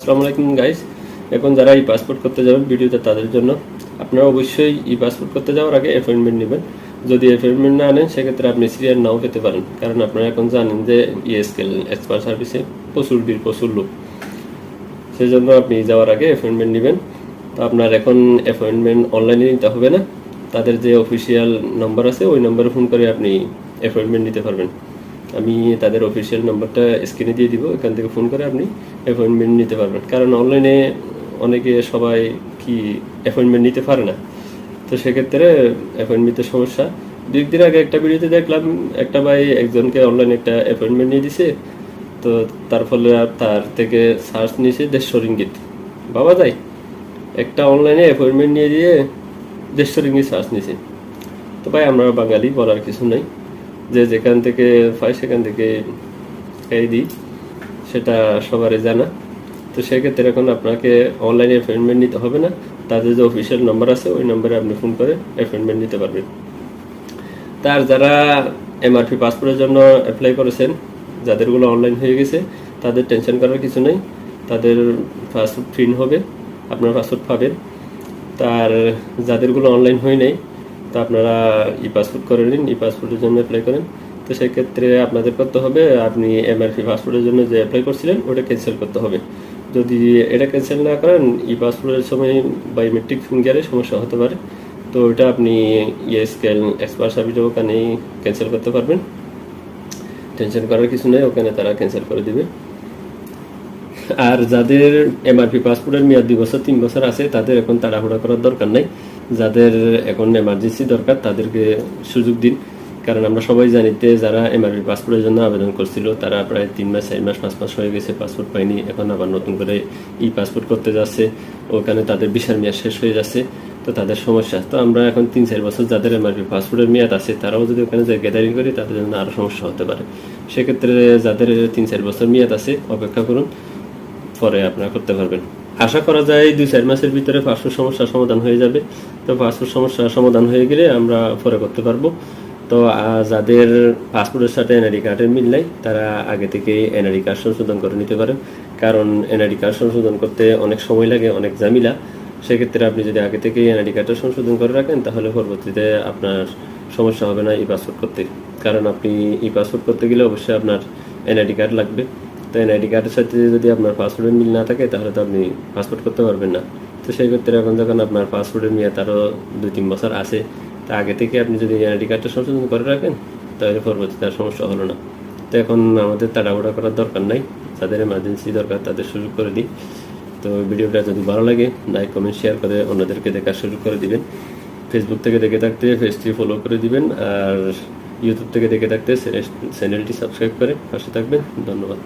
আসসালামু আলাইকুম গাইস এখন যারা ই পাসপোর্ট করতে যাবেন ভিডিওতে তাদের জন্য, আপনারা অবশ্যই ই পাসপোর্ট করতে যাওয়ার আগে অ্যাপয়েন্টমেন্ট নেবেন। যদি অ্যাপয়েন্টমেন্ট না আনেন সেক্ষেত্রে আপনি সিরিয়াল নাও পেতে পারেন। কারণ আপনারা এখন জানেন যে ইএসকেল এক্সপার্ট সার্ভিসে প্রচুর ভিড়, প্রচুর লোক। সেই জন্য আপনি যাওয়ার আগে অ্যাপয়েন্টমেন্ট নেবেন। তো আপনার এখন অ্যাপয়েন্টমেন্ট অনলাইনে নিতে হবে না। তাদের যে অফিসিয়াল নম্বর আছে, ওই নম্বরে ফোন করে আপনি অ্যাপয়েন্টমেন্ট নিতে পারবেন। আমি তাদের অফিসিয়াল নম্বরটা স্ক্রিনে দিয়ে দিব, এখান থেকে ফোন করে আপনি অ্যাপয়েন্টমেন্ট নিতে পারবেন। কারণ অনলাইনে অনেকে সবাই কি অ্যাপয়েন্টমেন্ট নিতে পারে না। তো সেক্ষেত্রে অ্যাপয়েন্টমেন্টের সমস্যা। দুই দিন আগে একটা ভিডিওতে দেখলাম, একটা ভাই একজনকে অনলাইনে একটা অ্যাপয়েন্টমেন্ট নিয়ে দিছে। তো তার ফলে আর তার থেকে সার্চ নিয়েছে দেড়শো রিঙ্গিত। বাবা যায় একটা অনলাইনে অ্যাপয়েন্টমেন্ট নিয়ে দিয়ে দেড়শো রিঙ্গিত সার্চ নিয়েছে। তো ভাই, আমরা বাঙালি বলার কিছু নাই। যে যেখান থেকে পাই সেখান থেকে এই দিই, সেটা সবারই জানা। তো সেক্ষেত্রে এখন আপনাকে অনলাইনে অ্যাপয়েন্টমেন্ট নিতে হবে না। তাদের যে অফিসিয়াল নাম্বার আছে, ওই নম্বরে আপনি ফোন করে অ্যাপয়েন্টমেন্ট নিতে পারবেন। তার যারা এমআরপি পাসপোর্টের জন্য অ্যাপ্লাই করেছেন, যাদেরগুলো অনলাইন হয়ে গেছে, তাদের টেনশন করার কিছু নেই। তাদের পাসপোর্ট প্রিন্ট হবে, আপনার পাসপোর্ট পাবেন। তার যাদেরগুলো অনলাইন হয়ে নেই তো আপনারা ই পাসপোর্ট করে নিন, ই পাসপোর্টের জন্য অ্যাপ্লাই করেন। তো সেক্ষেত্রে আপনাদের করতে হবে, আপনি এমআরপি পাসপোর্টের জন্য যে অ্যাপ্লাই করছিলেন, ওটা ক্যান্সেল করতে হবে। যদি এটা ক্যান্সেল না করেন, ই পাসপোর্টের সময় বায়োমেট্রিক ফিঙ্গারে সমস্যা হতে পারে। তো ওটা আপনি ইয়ে স্কেল এক্সপার্ট সার্ভিসে ওখানেই ক্যান্সেল করতে পারবেন। টেনশন করার কিছু নেই, ওখানে তারা ক্যান্সেল করে দিবে। আর যাদের এমআরপি পাসপোর্টের মেয়াদ দুই বছর, তিন বছর আছে, তাদের এখন তাড়াহুড়া করার দরকার নাই। যাদের এখন এমার্জেন্সি দরকার, তাদেরকে সুযোগ দিন। কারণ আমরা সবাই জানিতে যারা এমআরপি পাসপোর্টের জন্য আবেদন করছিল, তারা প্রায় তিন মাস, চার মাস, পাঁচ মাস হয়ে গেছে পাসপোর্ট পায়নি। এখন আবার নতুন করে ই পাসপোর্ট করতে যাচ্ছে। ওখানে তাদের বিশাল মেয়াদ শেষ হয়ে যাচ্ছে। তো তাদের সমস্যা। তো আমরা এখন তিন, চার বছর যাদের এমআরপি পাসপোর্টের মেয়াদ আছে, তারাও যদি ওখানে যে গ্যাদারিং করি, তাদের জন্য আরও সমস্যা হতে পারে। সেক্ষেত্রে যাদের তিন, চার বছর মেয়াদ আছে, অপেক্ষা করুন। পরে আপনারা করতে পারবেন। আশা করা যায় দুই, চার মাসের ভিতরে পাসপোর্ট সমস্যার সমাধান হয়ে যাবে। তো পাসপোর্ট সমস্যার সমাধান হয়ে গেলে আমরা পরে করতে পারব। তো যাদের পাসপোর্টের সাথে এনআইডি কার্ডের মিল নাই, তারা আগে থেকে এনআইডি কার্ড সংশোধন করে নিতে পারেন। কারণ এনআইডি কার্ড সংশোধন করতে অনেক সময় লাগে, অনেক ঝামেলা। সেক্ষেত্রে আপনি যদি আগে থেকে এনআইডি কার্ডটা সংশোধন করে রাখেন, তাহলে পরবর্তীতে আপনার সমস্যা হবে না ই পাসপোর্ট করতে। কারণ আপনি ই পাসপোর্ট করতে গেলে অবশ্যই আপনার এনআইডি কার্ড লাগবে। তো এনআইডি কার্ডের সাথে যদি আপনার পাসপোর্টের মিল না থাকে, তাহলে তো আপনি পাসপোর্ট করতে পারবেন না। তো সেই ক্ষেত্রে এখন যখন আপনার পাসপোর্টের মেয়াদ আরও দুই তিন বছর আছে, তা আগে থেকে আপনি যদি এনআইডি কার্ডটা সংশোধন করে রাখেন, তাহলে পরবর্তীতে আর সমস্যা হলো না। তো এখন আমাদের তাড়াহুড়া করার দরকার নাই, যাদের এমার্জেন্সি দরকার তাদের সুযোগ করে দিই। তো ভিডিওটা যদি ভালো লাগে লাইক কমেন্ট শেয়ার করে অন্যদেরকে দেখার সুযোগ করে দিবেন। ফেসবুক থেকে দেখে থাকতে পেজটি ফলো করে দিবেন, আর ইউটিউব থেকে দেখে থাকতে চ্যানেলটি সাবস্ক্রাইব করে পাশে থাকবেন। ধন্যবাদ।